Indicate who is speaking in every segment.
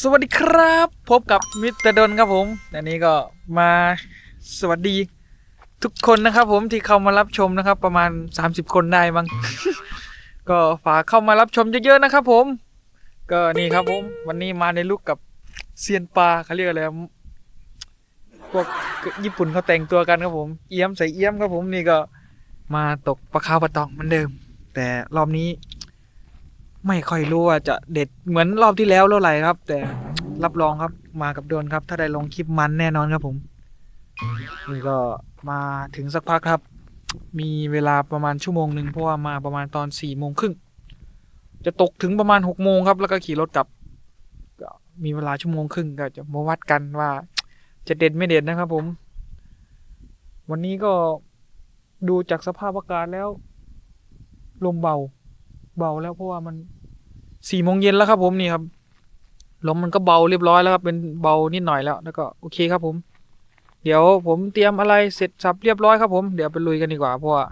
Speaker 1: สวัสดีครับ พบกับมิตรดนครับผมอันนี้ก็มาสวัสดี ทุกคนนะครับผมที่เข้ามารับชมนะครับ ประมาณ 30 คนได้มั้ง ก็ฝากเข้ามารับชมเยอะๆนะครับ ผม ก็นี่ครับผม วันนี้มาในลุกกับเซียนปลาเขาเรียกอะไรพวกญี่ปุ่นเขาแต่งตัวกันครับผม เอี้ยมใส่เอี้ยมครับผมนี่ก็มาตกปลาคาวปลาตองเหมือนเดิม แต่รอบนี้ ไม่ค่อยรู้ว่าจะเด็ดเหมือนรอบที่แล้วเท่าไหร่ครับ แต่รับรองครับมากับโดนครับ ถ้าได้ลงคลิปมันแน่นอนครับผมนี่ก็มาถึงสักพักครับ มีเวลาประมาณชั่วโมงหนึ่งเพราะว่ามาประมาณตอนสี่โมงครึ่งจะตกถึงประมาณหกโมงครับ แล้วก็ขี่รถกลับก็มีเวลาชั่วโมงครึ่งก็จะมาวัดกันว่า จะเด็ดไม่เด็ดนะครับ ผม วันนี้ก็ดูจากสภาพอากาศแล้ว ลมเบา เบาแล้วเพราะว่ามันสี่โมงเย็นแล้วครับผมนี่ครับลมมันก็เบาเรียบร้อยแล้วครับเป็นเบานิดหน่อยแล้ว แล้วก็โอเคครับผม เดี๋ยวผมเตรียมอะไรเสร็จสับเรียบร้อยครับผมเดี๋ยวไปลุยกันดีกว่าเพราะว่า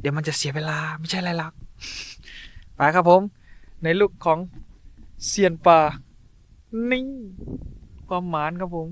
Speaker 1: เดี๋ยวมันจะเสียเวลาไม่ใช่อะไรหรอกไปครับผม ในลุกของเซียนป่านี่ความหมานครับผม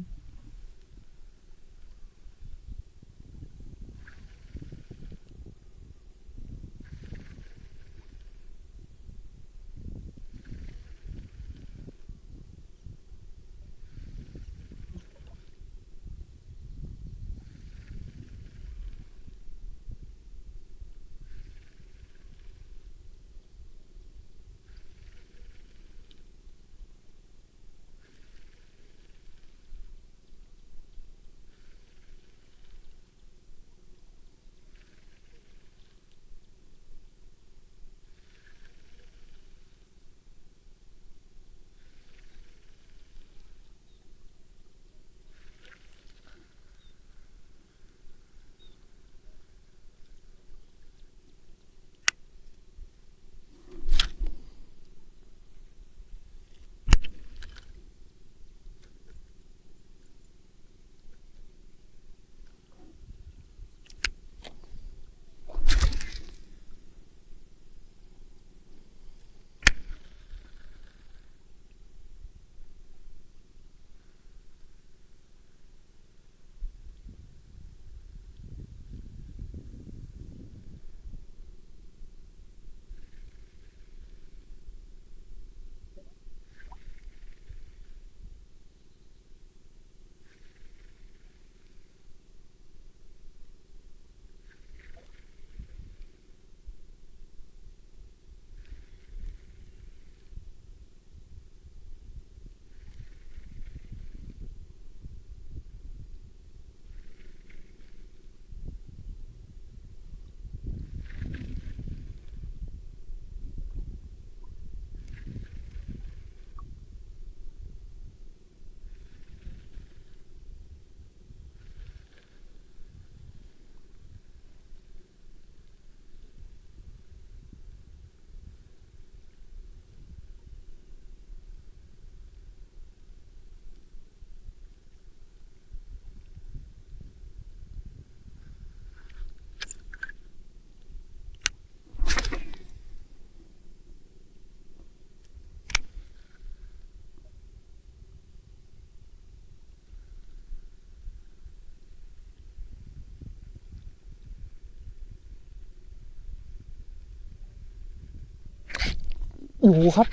Speaker 1: อ้โหครับ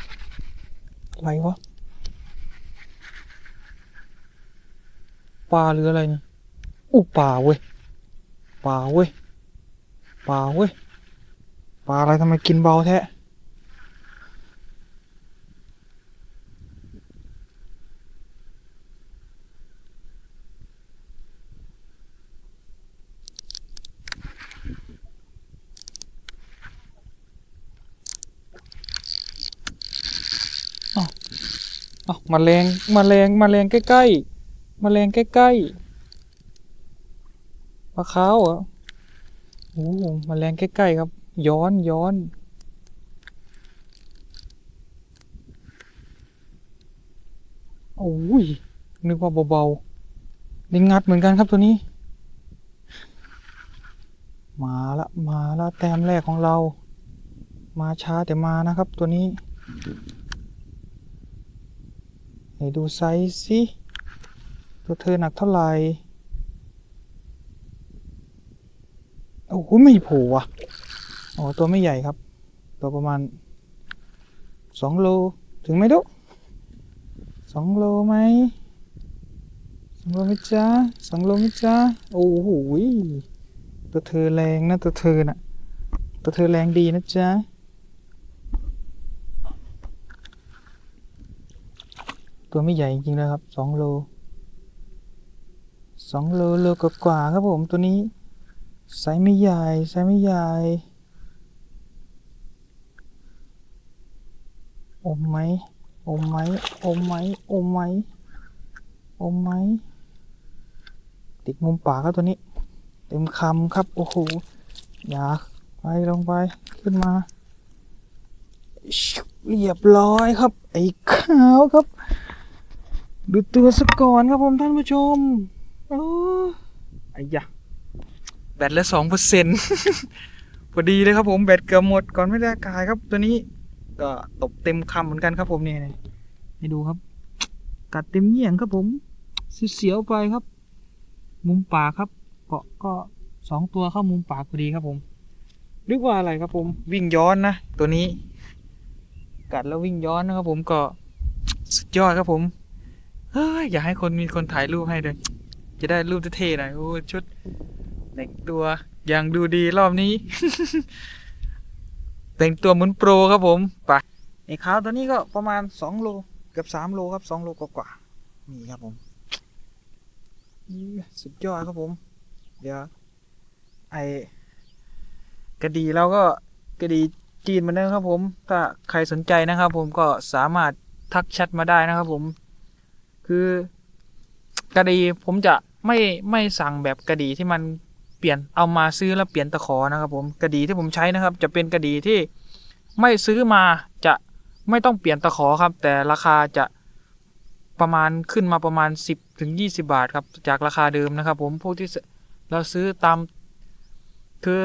Speaker 1: อะไรวะปลาหรืออะไรเนี่ยอู้ปลาเว้ยปลาเว้ยปลาเว้ยปลาอะไรทำไมกินเบาแท้เอ้ามาแรงมาแรงมาแรงใกล้ๆมาแรงใกล้ๆปลาขาวเหรอโอ้มาแรงใกล้ๆครับ ย้อนย้อนโอ้ยนึกว่าเบาๆได้งัดเหมือนกันครับตัวนี้ มาละมาละแต้มแรกของเรา มาช้าแต่มานะครับตัวนี้ นดูไซส์สิตัวเธอหนักเท่าไหร่โอ้โหไม่โผล่ว่ะอ๋อตัวไม่ใหญ่ครับ ตัวประมาณสองโลถึงไหมดุสองโลไหมสองโลไหมจ๊ะสองโลไหมจ๊ะโอ้โหตัวเธอแรงนะตัวเธอน่ะตัวเธอแรงดีนะจ๊ะ ตัวไม่ใหญ่จริงๆนะครับสองโลสองโลโลกว่าครับผมตัวนี้ไซส์ไม่ใหญ่ไซส์ไม่ใหญ่อมไหมอมไหมอมไหมอมไหมอมไหมติดมุมปากครับตัวนี้ เต็มคำครับ โอ้โห อยากไปลงไปขึ้นมา เรียบร้อยครับ ไอ้ขาวครับ ดูตัวสก่อนครับผมท่านผู้ชมโอ้ไอ้ยะแบตเหลือสองเปอร์เซ็นต์พอดีเลยครับผมแบตเกือบหมดก่อนไม่ได้อากายครับตัวนี้ ก็ตบเต็มคำเหมือนกันครับผมเนี่ยให้ดูครับ กัดเต็มเหี่ยงครับผมเสียวไปครับ มุมปากครับเกาะก็สองตัวเข้ามุมปากพอดีครับผมนึกว่าอะไรครับผมวิ่งย้อนนะตัวนี้ กัดแล้ววิ่งย้อนนะครับผมก็สุดยอดครับผม เฮ้ยอยากให้คนมีคนถ่ายรูปให้ด้วยจะได้รูปเท่ๆหน่อยโอ้ชุดแต่งตัวอย่างดูดีรอบนี้ แต่งตัวเหมือนโปรครับผมไปไอ้ขาวตัวนี้ก็ประมาณสองโลเกือบสามโลครับสองโลกว่าๆนี่ครับผมสุดยอดครับผม เดี๋ยว ไอ้กระดีเราก็กระดีจีนเหมือนเดิมครับผม ถ้าใครสนใจนะครับผมก็สามารถทักแชทมาได้นะครับผม คือกระดีผมจะไม่ไม่สั่งแบบกระดีที่มันเปลี่ยนเอามาซื้อแล้วเปลี่ยนตะขอนะครับ ผมกระดีที่ผมใช้นะครับ จะเป็นกระดีที่ไม่ซื้อมาจะไม่ต้องเปลี่ยนตะขอครับ แต่ราคาจะประมาณขึ้นมาประมาณ 10ถึง20 บาทครับ จากราคาเดิมนะครับ ผมพวกที่เราซื้อตามคือ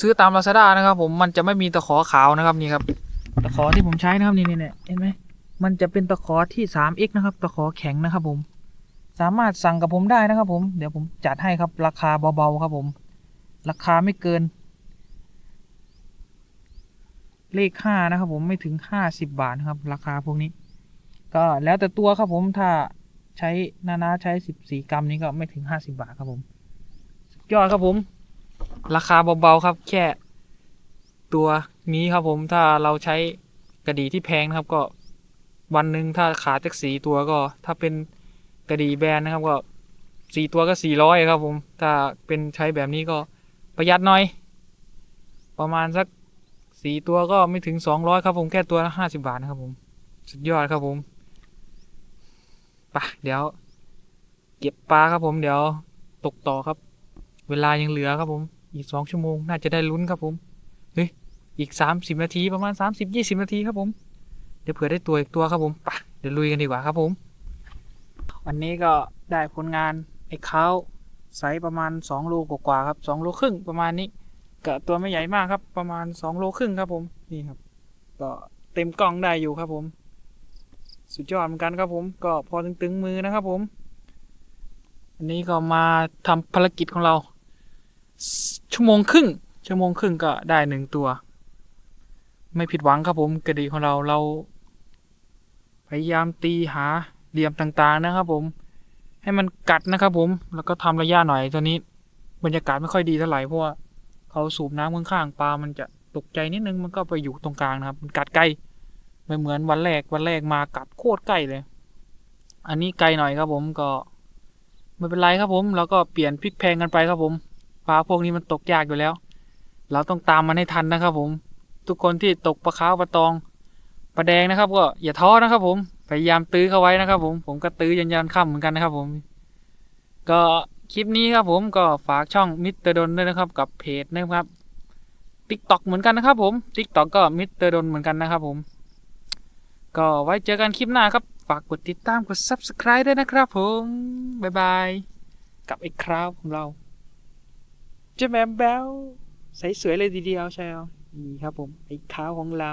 Speaker 1: ซื้อตาม Lazada นะครับ ผมมันจะไม่มีตะขอขาวนะครับนี่ครับ ตะขอที่ผมใช้นะครับนี่นี่เนี่ยเห็นไหม มันจะเป็นตะขอที่ 3x นะครับ ตะขอแข็งนะครับผม สามารถสั่งกับผมได้นะครับผม เดี๋ยวผมจัดให้ครับ ราคาเบาๆครับผม ราคาไม่เกิน เลขห้านะครับผมไม่ถึงห้าสิบบาทนะครับ ราคาพวกนี้ ก็แล้วแต่ตัวครับผมถ้าใช้นานาใช้สิบสี่กรัมนี้ก็ไม่ถึงห้าสิบาทครับผมสุดยอดครับผม ราคาเบาๆครับ แค่ตัวนี้ครับผมถ้าเราใช้กระดีที่แพงนะครับก็ วันหนึ่งถ้าขาดจากสีตัวก็ ถ้าเป็นกระดีแบรนด์นะครับก็สี่ตัวก็สี่ร้อยครับผมถ้าเป็นใช้แบบนี้ก็ประหยัดหน่อย ประมาณสักสี่ตัวก็ไม่ถึงสองร้อยครับผมแค่ตัวละห้าสิบบาทนะครับผมสุดยอดครับผมปะเดี๋ยว เก็บปลาครับผมเดี๋ยวตกต่อครับ เวลายังเหลือครับผม อีกสองชั่วโมงน่าจะได้ลุ้นครับผมเฮ้ยอีกสามสิบนาทีประมาณสามสิบยี่สิบนาทีครับผม ดี๋ยวเผื่อได้ตัวอีกตัวครับผมไปเดี๋ยวลุยกันดีกว่าครับผม วันนี้ก็ได้ผลงานไอ้เขาไซส์ประมาณสองโลกว่าครับสองโลครึ่งประมาณนี้ก็ตัวไม่ใหญ่มากครับ ประมาณสองโลครึ่งครับผมนี่ครับ ก็เต็มกล่องได้อยู่ครับผม สุดยอดเหมือนกันครับผม ก็พอตึงๆมือนะครับผมอันนี้ก็มาทำภารกิจของเรา ชั่วโมงครึ่งชั่วโมงครึ่งก็ได้หนึ่งตัว ไม่ผิดหวังครับผมกระดีของเราเรา พยายามตีหาเหลี่ยมต่างๆนะครับ ผม ให้มันกัดนะครับ ผม แล้วก็ทำระยะหน่อยตัวนี้ บรรยากาศไม่ค่อยดีเท่าไหร่เพราะว่าเขาสูบน้ำข้างๆปลามันจะตกใจนิดนึงมันก็ไปอยู่ตรงกลางนะครับ มันกัดใกล้ไม่เหมือนวันแรกวันแรกมากัดโคตรใกล้เลย อันนี้ไกลหน่อยครับ ผมก็ไม่เป็นไรครับผมเราก็เปลี่ยนพลิกแพงกันไปครับผมปลาพวกนี้มันตกยากอยู่แล้ว เราต้องตามมันให้ทันนะครับ ผม ทุกคนที่ตกปลาขาวปลาตอง ปลาแดงนะครับก็อย่าท้อนะครับ ผมพยายามตื้อเข้าไว้นะครับ ผมผมก็ตื้อยันยันค่ำเหมือนกันนะครับ ผม ก็คลิปนี้ครับ ผมก็ฝากช่องมิสเตอร์ดนด้วยนะครับ กับเพจนะครับติ๊กต็อกเหมือนกันนะครับ ผมติ๊กต็อกก็มิสเตอร์ดนเหมือนกันนะครับ ผม ก็ไว้เจอกันคลิปหน้าครับ ฝากกดติดตามกด subscribe ด้วยนะครับ ผมบ๊ายบายกับไอ้คราวของเราเจะแมมแบลใสสวยเลยทีเดียวใช่ไหมนี่ครับ ผมไอ้ขาวของเรา